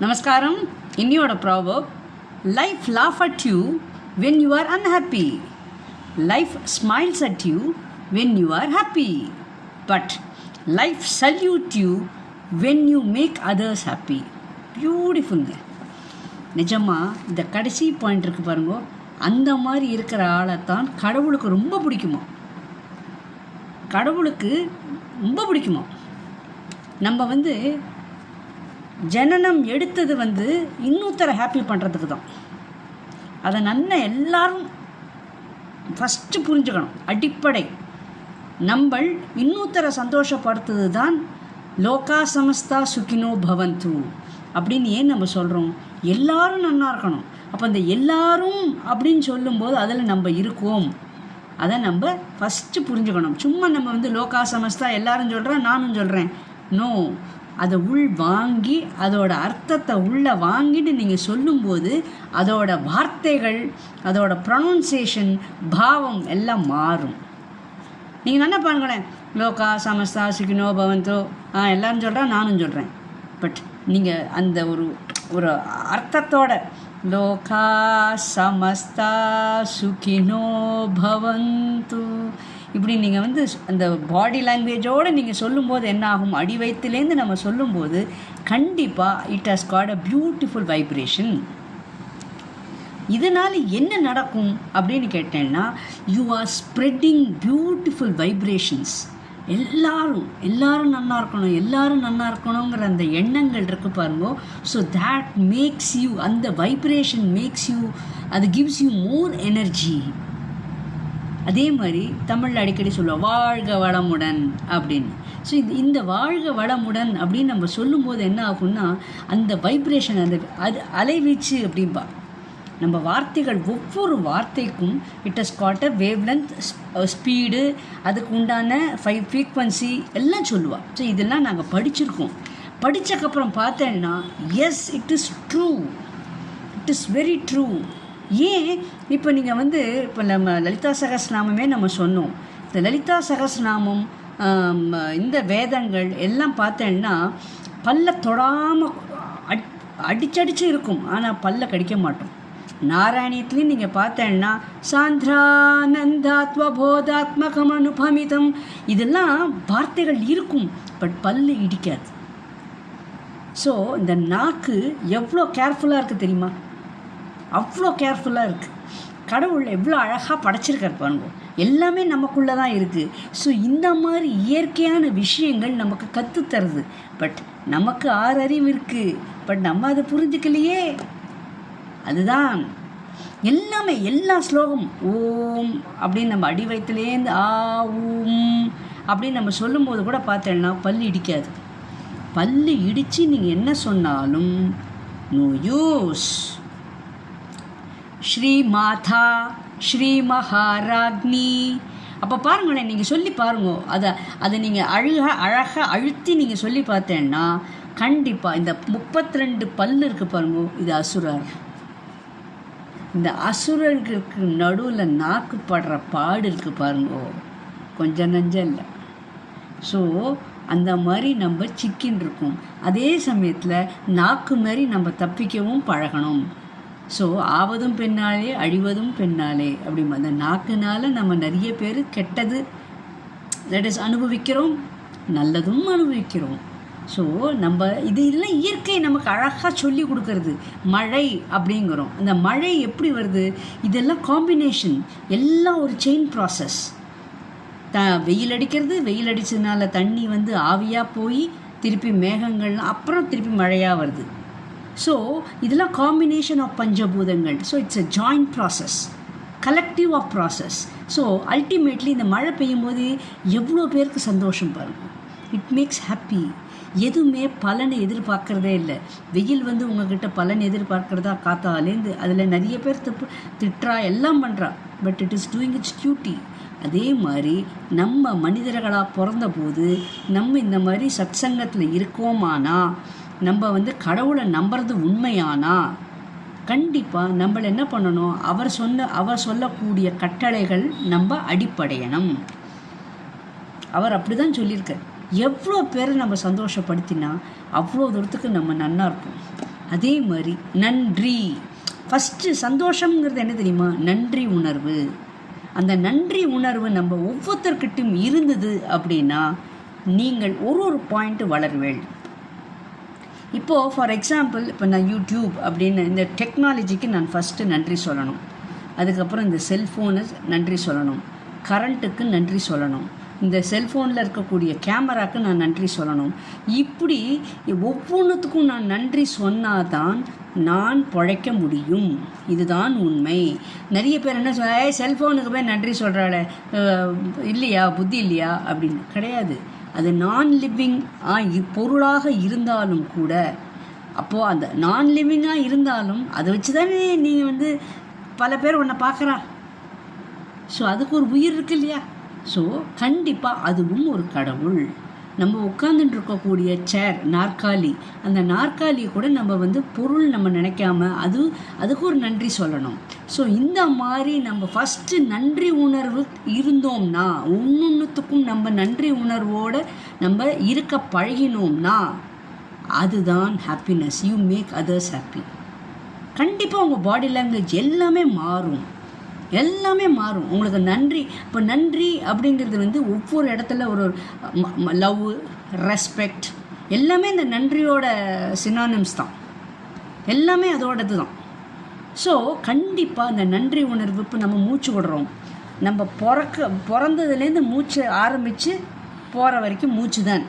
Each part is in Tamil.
நமஸ்காரம். இன்னியோட proverb life laugh at you when you are unhappy life smiles at you when you are happy but life salute you when you make others happy பியூட்டிஃபுல்ங்க நிஜமாக இந்த கடைசி பாயிண்ட் இருக்கு பாருங்க. அந்த மாதிரி இருக்கிற ஆளைத்தான் கடவுளுக்கு ரொம்ப பிடிக்குமா. கடவுளுக்கு ரொம்ப பிடிக்குமா. நம்ம வந்து ஜனனம் எடுத்தது வந்து இன்னொருத்தரை ஹாப்பி பண்ணுறதுக்கு தான். அதை நன்மை எல்லாரும் ஃபஸ்ட்டு புரிஞ்சுக்கணும். அடிப்படை. நம்ம இன்னொருத்தரை சந்தோஷப்படுத்துறது தான் லோகா சமஸ்தா சுக்கினோ பவந்து அப்படின்னு ஏன் நம்ம சொல்கிறோம் எல்லாரும் நன்னா இருக்கணும். அப்போ இந்த எல்லாரும் அப்படின்னு சொல்லும்போது அதில் நம்ம இருக்கோம். அதை நம்ம ஃபஸ்ட்டு புரிஞ்சுக்கணும். சும்மா நம்ம வந்து லோகா சமஸ்தா எல்லாரும் சொல்கிறேன் நானும் சொல்கிறேன் நோ அதை உள் வாங்கி அதோட அர்த்தத்தை உள்ளே வாங்கிட்டு நீங்கள் சொல்லும்போது அதோட வார்த்தைகள் அதோட ப்ரொனவுன்சியேஷன் பாவம் எல்லாம் மாறும். நீங்கள் என்ன பாருங்களேன். லோகா சமஸ்தா சுகினோ பவந்தோ. ஆ எல்லாரும் சொல்கிறேன் நானும் சொல்கிறேன் பட் நீங்கள் அந்த ஒரு ஒரு அர்த்தத்தோட லோகா சமஸ்தா சுகினோ பவந்து. இப்படி நீங்கள் வந்து அந்த பாடி லாங்குவேஜோடு நீங்கள் சொல்லும்போது என்ன ஆகும்? அடி வயிற்றுலேருந்து நம்ம சொல்லும்போது கண்டிப்பாக it has got a beautiful vibration இதனால் என்ன நடக்கும் அப்படின்னு கேட்டேன்னா you are spreading beautiful vibrations எல்லாரும் எல்லாரும் நல்லா இருக்கணும் எல்லாரும் நல்லா இருக்கணுங்கிற அந்த எண்ணங்கள் இருக்கு பாருங்க. ஸோ தேட் மேக்ஸ் யூ அந்த வைப்ரேஷன் மேக்ஸ் யூ அது கிவ்ஸ் யூ மோர் எனர்ஜி அதே மாதிரி தமிழில் அடிக்கடி சொல்லுவோம் வாழ்க வளமுடன் அப்படின்னு. ஸோ இது இந்த வாழ்க வளமுடன் அப்படின்னு நம்ம சொல்லும்போது என்ன ஆகும்னா அந்த வைப்ரேஷன் அந்த அது அலைவீச்சு அப்படின்பா நம்ம வார்த்தைகள் ஒவ்வொரு வார்த்தைக்கும் it has got a wavelength speed அதுக்கு உண்டான ஃபை ஃப்ரீக்வன்சி எல்லாம் சொல்லுவாள் ஸோ இதெல்லாம் நாங்கள் படிச்சிருக்கோம். படித்தக்கப்புறம் பார்த்தேன்னா yes it is true it is very true ஏன் இப்போ நீங்கள் வந்து இப்போ நம்ம லலிதா சகஸ்நாமமே நம்ம சொன்னோம். இந்த லலிதா சகஸ்நாமம் இந்த வேதங்கள் எல்லாம் பார்த்தேன்னா பல்ல தொடாமல் அட் அடிச்சடிச்சு இருக்கும். ஆனால் பல்ல கடிக்க மாட்டோம். நாராயணியத்துலேயும் நீங்கள் பார்த்தேன்னா சாந்திரானந்தாத்வ போதாத்மகம் அனுபமிதம் இதெல்லாம் வார்த்தைகள் இருக்கும் பட் பல்லு இடிக்காது. ஸோ இந்த நாக்கு எவ்வளோ கேர்ஃபுல்லாக இருக்குது தெரியுமா? அவ்வளோ கேர்ஃபுல்லாக இருக்குது கடவுள் எவ்வளோ அழகாக படைச்சிருக்கார் பாருங்க. எல்லாமே நமக்குள்ளே தான் இருக்குது ஸோ இந்த மாதிரி இயற்கையான விஷயங்கள் நமக்கு கற்றுத்தருது பட் நமக்கு ஆறு அறிவு இருக்குது பட் நம்ம அதை புரிஞ்சுக்கலையே. அதுதான். எல்லாமே எல்லா ஸ்லோகம் ஓம் அப்படின்னு நம்ம அடி வயிற்றுலேருந்து ஆ ஊம் அப்படின்னு நம்ம சொல்லும்போது கூட பார்த்தேன்னா பல்லு இடிக்காது. பல்லு இடித்து நீங்கள் என்ன சொன்னாலும் நோ யூஸ். ஸ்ரீ மாதா ஸ்ரீ மகாராக்னி அப்போ பாருங்களேன் நீங்கள் சொல்லி பாருங்க. அதை அதை நீங்கள் அழகாக அழகாக அழுத்தி நீங்கள் சொல்லி பார்த்தேன்னா கண்டிப்பாக இந்த முப்பத்தி ரெண்டு பல்லு இருக்குது பாருங்க இது அசுரர். இந்த அசுரர்களுக்கு நடுவில் நாக்கு படுற பாடு இருக்குது பாருங்க. கொஞ்சம் நஞ்சம் இல்லை. ஸோ அந்த மாதிரி நம்ம சிக்கின் இருக்கும் அதே சமயத்தில் நாக்கு மாதிரி நம்ம தப்பிக்கவும் பழகணும். ஸோ ஆவதும் பெண்ணாலே அழிவதும் பெண்ணாலே அப்படி அந்த நாக்குனால நம்ம நிறைய பேர் கெட்டது தட் இஸ் அனுபவிக்கிறோம் நல்லதும் அனுபவிக்கிறோம். ஸோ நம்ம இது இதெல்லாம் இயற்கை நமக்கு அழகாக சொல்லி கொடுக்கறது. மழை அப்படிங்கிறோம். அந்த மழை எப்படி வருது? இதெல்லாம் காம்பினேஷன் எல்லாம் ஒரு செயின் ப்ராசஸ் த வெயில் அடிக்கிறது வெயில் அடித்ததுனால தண்ணி வந்து ஆவியாக போய் திருப்பி மேகங்கள்லாம் அப்புறம் திருப்பி மழையாக வருது. ஸோ இதெல்லாம் காம்பினேஷன் ஆஃப் பஞ்சபூதங்கள். So it's a joint process collective of process so ultimately இந்த மழை பெய்யும் போது எவ்வளோ பேருக்கு சந்தோஷம் பாருங்கள் இட் மேக்ஸ் ஹாப்பி எதுவுமே பலனை எதிர்பார்க்குறதே இல்லை. வெயில் வந்து உங்ககிட்ட பலன் எதிர்பார்க்குறதா காத்தாலேருந்து அதில் நிறைய பேர் தப்பு திட்டுறா எல்லாம் பண்ணுறா but it is doing its duty அதே மாதிரி நம்ம மனிதர்களாக பிறந்தபோது நம்ம இந்த மாதிரி சத் சங்கத்தில் இருக்கோமானா நம்ம வந்து கடவுளை நம்புறது உண்மையானா? கண்டிப்பாக நம்மளை என்ன பண்ணணும்? அவர் சொன்ன அவர் சொல்லக்கூடிய கட்டளைகள் நம்ம அடிப்படையணும். அவர் அப்படி தான் சொல்லியிருக்கார். எவ்வளோ பேரை நம்ம சந்தோஷப்படுத்தினா அவ்வளோ தூரத்துக்கு நம்ம நன்னா இருப்போம். அதே மாதிரி நன்றி. ஃபஸ்ட்டு சந்தோஷங்கிறது என்ன தெரியுமா? நன்றி உணர்வு. அந்த நன்றி உணர்வு நம்ம ஒவ்வொருத்தர்கிட்டையும் இருந்தது அப்படின்னா நீங்கள் ஒரு ஒரு பாயிண்ட்டு வளருவேன் இப்போது ஃபார் எக்ஸாம்பிள் இப்போ நான் யூடியூப் அப்படின்னு இந்த டெக்னாலஜிக்கு நான் ஃபஸ்ட்டு நன்றி சொல்லணும். அதுக்கப்புறம் இந்த செல்ஃபோனு நன்றி சொல்லணும். கரண்ட்டுக்கு நன்றி சொல்லணும். இந்த செல்ஃபோனில் இருக்கக்கூடிய கேமராக்கு நான் நன்றி சொல்லணும். இப்படி ஒவ்வொன்றுத்துக்கும் நான் நன்றி சொன்னாதான் நான் பிழைக்க முடியும். இதுதான் உண்மை. நிறைய பேர் என்ன சொல்ல செல்ஃபோனுக்கு போய் நன்றி சொல்கிறாள இல்லையா? புத்தி இல்லையா? அப்படின்னு. கிடையாது. அது நான் லிவிங் பொருளாக இருந்தாலும் கூட அப்போது அந்த நான் லிவிங்காக இருந்தாலும் அதை வச்சு தானே நீங்கள் வந்து பல பேர் உன்னை பார்க்குறா. ஸோ அதுக்கு ஒரு உயிர் இருக்கு இல்லையா? ஸோ கண்டிப்பாக அதுவும் ஒரு கடவுள். நம்ம உட்காந்துட்டு இருக்கக்கூடிய சேர் நாற்காலி அந்த நாற்காலியை கூட நம்ம வந்து பொருள் நம்ம நினைக்காம அது அதுக்கு ஒரு நன்றி சொல்லணும். ஸோ இந்த மாதிரி நம்ம ஃபஸ்ட்டு நன்றி உணர்வு இருந்தோம்னா ஒன்னொன்றுத்துக்கும் நம்ம நன்றி உணர்வோடு நம்ம இருக்க பழகினோம்னா அதுதான் happiness you make others happy கண்டிப்பாக உங்கள் பாடி லாங்குவேஜ் எல்லாமே மாறும். எல்லாமே மாறும். உங்களுக்கு நன்றி இப்போ நன்றி அப்படிங்கிறது வந்து ஒவ்வொரு இடத்துல ஒரு லவ் ரெஸ்பெக்ட் எல்லாமே இந்த நன்றியோட சினானிம்ஸ் தான். எல்லாமே அதோடது தான் ஸோ கண்டிப்பாக அந்த நன்றி உணர்வு இப்போ நம்ம மூச்சு விடுறோம். நம்ம பிறக்க பிறந்ததுலேருந்து மூச்சு ஆரம்பித்து போகிற வரைக்கும் மூச்சு தான்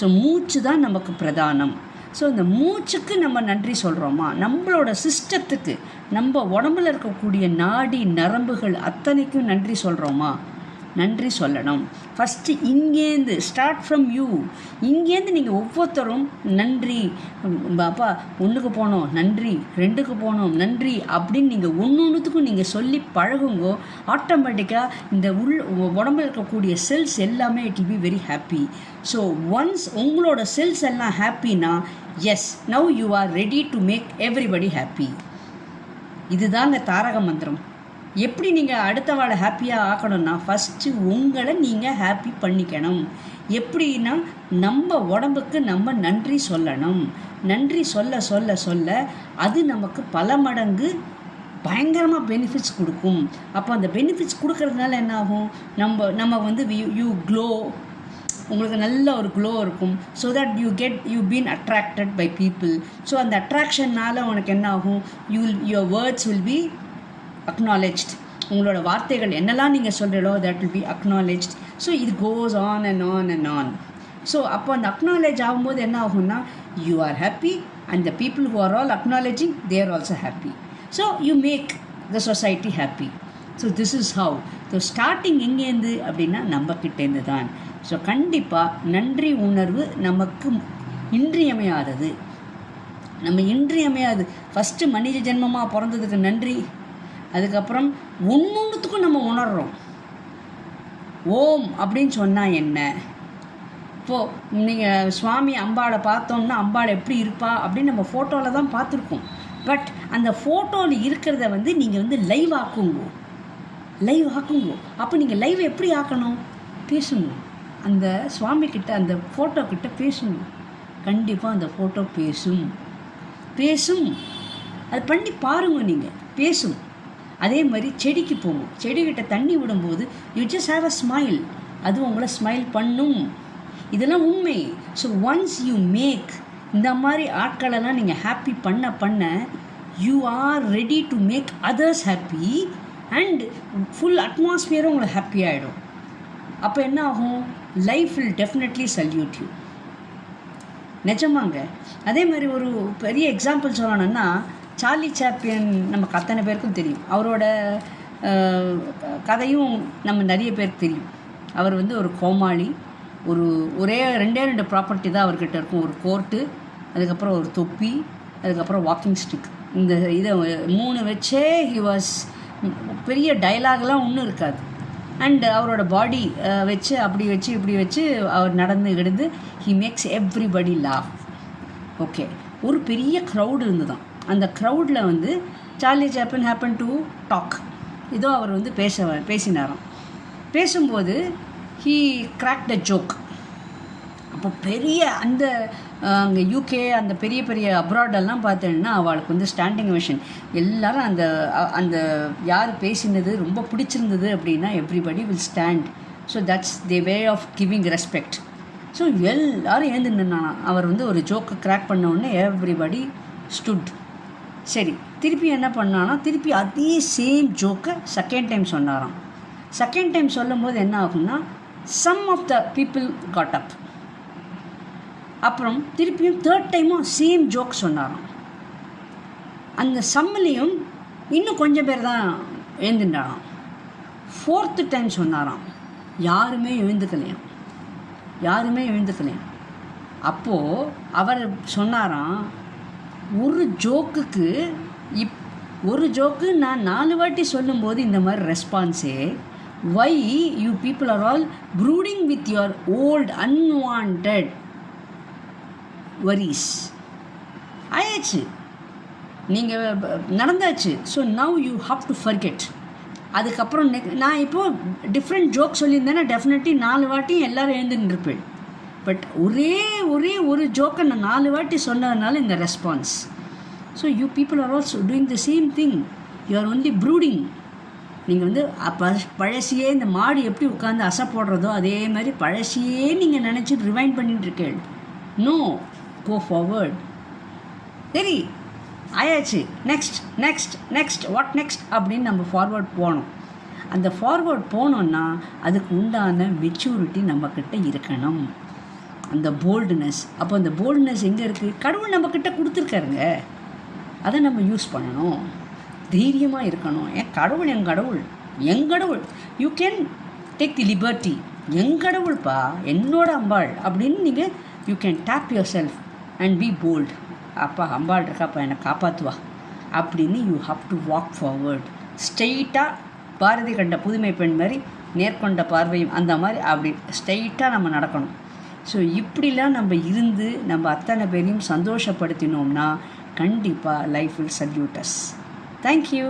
ஸோ மூச்சு தான் நமக்கு பிரதானம். ஸோ இந்த மூச்சுக்கு நம்ம நன்றி சொல்கிறோமா நம்மளோட சிஸ்டத்துக்கு நம்ம உடம்புல இருக்கக்கூடிய நாடி நரம்புகள் அத்தனைக்கும் நன்றி சொல்கிறோமா நன்றி சொல்லணும். ஃபஸ்ட்டு இங்கேருந்து ஸ்டார்ட் ஃப்ரம் யூ இங்கேருந்து நீங்கள் ஒவ்வொருத்தரும் நன்றி பாப்பா ஒன்றுக்கு போனோம் நன்றி ரெண்டுக்கு போனோம் நன்றி அப்படின்னு நீங்கள் ஒன்று ஒன்றுத்துக்கும் நீங்கள் சொல்லி பழகுங்கோ ஆட்டோமேட்டிக்காக இந்த உள் உடம்புல இருக்கக்கூடிய செல்ஸ் எல்லாமே it will be very happy so once உங்களோட செல்ஸ் எல்லாம் ஹாப்பினா yes now you are ready to make everybody happy இதுதாங்க தாரக மந்திரம். எப்படி நீங்கள் அடுத்த வாழை ஹாப்பியாக ஆக்கணும்னா ஃபஸ்ட்டு உங்களை நீங்கள் ஹாப்பி பண்ணிக்கணும். எப்படின்னா நம்ம உடம்புக்கு நம்ம நன்றி சொல்லணும். நன்றி சொல்ல சொல்ல சொல்ல அது நமக்கு பல மடங்கு பயங்கரமாக பெனிஃபிட்ஸ் கொடுக்கும். அப்போ அந்த பெனிஃபிட்ஸ் கொடுக்கறதுனால என்ன ஆகும்? நம்ம நம்ம வந்து யூ க்ளோ உங்களுக்கு நல்ல ஒரு க்ளோ இருக்கும். So that you get you been attracted by people so அந்த அட்ராக்ஷன்னால் உனக்கு என்ன ஆகும்? You your words will be acknowledged உங்களோட வார்த்தைகள் என்னெல்லாம் நீங்கள் சொல்கிறீங்களோ that will be acknowledged so இது goes on and on and on so அப்போ அந்த அக்னாலேஜ் ஆகும்போது என்ன ஆகும்னா you are happy and the people who are all acknowledging they are also happy so you make the society happy so this is how so starting எங்கேருந்து அப்படின்னா நம்மக்கிட்டேருந்து தான். ஸோ கண்டிப்பாக நன்றி உணர்வு நமக்கு இன்றியமையாதது. நம்ம இன்றியமையாது ஃபஸ்ட்டு மனித ஜென்மமாக பிறந்ததுக்கு நன்றி. அதுக்கப்புறம் ஒன்னொன்றுத்துக்கும் நம்ம உணர்கிறோம் ஓம் அப்படின்னு சொன்னால் என்ன? இப்போது நீங்கள் சுவாமி அம்பாளை பார்த்தோம்னா அம்பாள் எப்படி இருப்பா அப்படின்னு நம்ம ஃபோட்டோவில் தான் பார்த்துருக்கோம். பட் அந்த ஃபோட்டோவில் இருக்கிறத வந்து நீங்கள் வந்து லைவ் ஆக்குங்க. லைவ் ஆக்குங்க. அப்போ நீங்கள் லைவ் எப்படி ஆக்கணும்? பேசணும் அந்த சுவாமி கிட்ட அந்த ஃபோட்டோ கிட்ட பேசணும் கண்டிப்பாக அந்த ஃபோட்டோ பேசும். பேசும். அது பண்ணி பாருங்க நீங்கள் பேசும். அதே மாதிரி செடிக்கு போகும். செடிக்கிட்ட தண்ணி விடும்போது you just have a smile அது உங்களை ஸ்மைல் பண்ணும். இதெல்லாம் உண்மை. ஸோ ஒன்ஸ் யூ மேக் இந்த மாதிரி ஆட்களெல்லாம் நீங்கள் ஹாப்பி பண்ண பண்ண you are ready to make others happy and full அட்மாஸ்ஃபியரும் உங்களுக்கு ஹாப்பி ஆகிடும் அப்போ என்ன ஆகும்? Life will definitely salute you நிஜமாங்க. அதே மாதிரி ஒரு பெரிய எக்ஸாம்பிள் சொல்லணும்னா சார்லி சாப்பியன் நமக்கு அத்தனை பேருக்கும் தெரியும். அவரோட கதையும் நம்ம நிறைய பேருக்கு தெரியும். அவர் வந்து ஒரு கோமாளி. ஒரு ஒரே ரெண்டே ரெண்டு ப்ராப்பர்ட்டி தான் அவர்கிட்ட இருக்கும். ஒரு கோர்ட்டு அதுக்கப்புறம் ஒரு தொப்பி அதுக்கப்புறம் வாக்கிங் ஸ்டிக் இந்த இதை மூணு வச்சே ஹி வாஸ் பெரிய டைலாக்லாம் ஒன்றும் இருக்காது. அண்டு அவரோட பாடி வச்சு அப்படி வச்சு இப்படி வச்சு அவர் நடந்து கிடந்து he makes everybody love okay ஒரு பெரிய க்ரௌடு இருந்து தான் அந்த க்ரௌடில் வந்து Charlie Chaplin happen to talk இதோ அவர் வந்து பேச பேசினாராம். பேசும்போது ஹீ கிராக் த ஜோக் அப்போ பெரிய அந்த அங்கே யூகே அந்த பெரிய பெரிய அப்ராடெல்லாம் பார்த்தேன்னா அவளுக்கு வந்து ஸ்டாண்டிங் விஷன் எல்லாரும் அந்த அந்த யார் பேசினது ரொம்ப பிடிச்சிருந்தது அப்படின்னா everybody will stand so that's the way of giving respect so எல்லாரும் எழுந்து நின்னானா அவர் வந்து ஒரு ஜோக்கை கிராக் பண்ண உடனே எவ்ரிபடி ஸ்டுட் சரி திருப்பி என்ன பண்ணானா திருப்பி அதே சேம் ஜோக்கை செகண்ட் டைம் சொன்னாராம். செகண்ட் டைம் சொல்லும் போது என்ன ஆகும்னா some of the people got up அப்புறம் திருப்பியும் தேர்ட் டைமும் சேம் ஜோக் சொன்னாராம். அந்த சம்மிலையும் இன்னும் கொஞ்சம் பேர் தான் எழுந்துட்டாராம். ஃபோர்த்து டைம் சொன்னாராம். யாருமே எழுந்துக்கலையாம். யாருமே எழுந்துக்கலையாம். அப்போது அவர் சொன்னாராம் ஒரு ஜோக்குக்கு இப் ஒரு ஜோக்கு நான் நாலு வாட்டி சொல்லும்போது இந்த மாதிரி ரெஸ்பான்ஸே why you people are all brooding with your old unwanted worries ஆயாச்சு. நீங்கள் நடந்தாச்சு. So now you have to forget அதுக்கப்புறம் நெக் நான் இப்போது டிஃப்ரெண்ட் ஜோக் சொல்லியிருந்தேன்னா டெஃபினெட்லி நாலு வாட்டி எல்லோரும் எழுந்துன்னு இருப்பேன் பட் ஒரே ஒரே ஒரு ஜோக்கை நான் நாலு வாட்டி சொன்னதுனால இந்த response so you people are also doing the same thing you are only brooding நீங்கள் வந்து அப்ப பழசியே இந்த மாடு எப்படி உட்காந்து அசை போடுறதோ அதே மாதிரி பழசியே நீங்கள் நினச்சி ரிவைண்ட் பண்ணிட்டு இருக்கேள் நோ கோ ஃபார்வர்ட் சரி ஆயாச்சு. Next next next what next அப்படின்னு நம்ம ஃபார்வர்ட் போகணும். அந்த ஃபார்வர்ட் போனோன்னா அதுக்கு உண்டான மெச்சூரிட்டி நம்மக்கிட்ட இருக்கணும். அந்த போல்டுனஸ் அப்போ அந்த போல்டுனஸ் எங்கே இருக்குது கடவுள் நம்மக்கிட்ட கொடுத்துருக்காருங்க. அதை நம்ம யூஸ் பண்ணணும். தைரியமாக இருக்கணும். என் கடவுள் என் கடவுள்? என் கடவுள். You can take the liberty என் கடவுள்ப்பா என்னோட அம்பாள். அப்படின்னு நீங்கள் you can tap yourself and be bold அப்பா அம்பாள் இருக்காப்பா என்னை காப்பாற்றுவா அப்படின்னு you have to walk forward ஸ்ட்ரெயிட்டாக பாரதி கண்ட புதுமை பெண் மாதிரி நேர்கொண்ட பார்வையும் அந்த மாதிரி அப்படி ஸ்ட்ரெயிட்டாக நம்ம நடக்கணும். ஸோ இப்படிலாம் நம்ம இருந்து நம்ம அத்தனை பேரையும் சந்தோஷப்படுத்தினோம்னா கண்டிப்பாக லைஃப் வில் சல்யூட்டஸ் தேங்க்யூ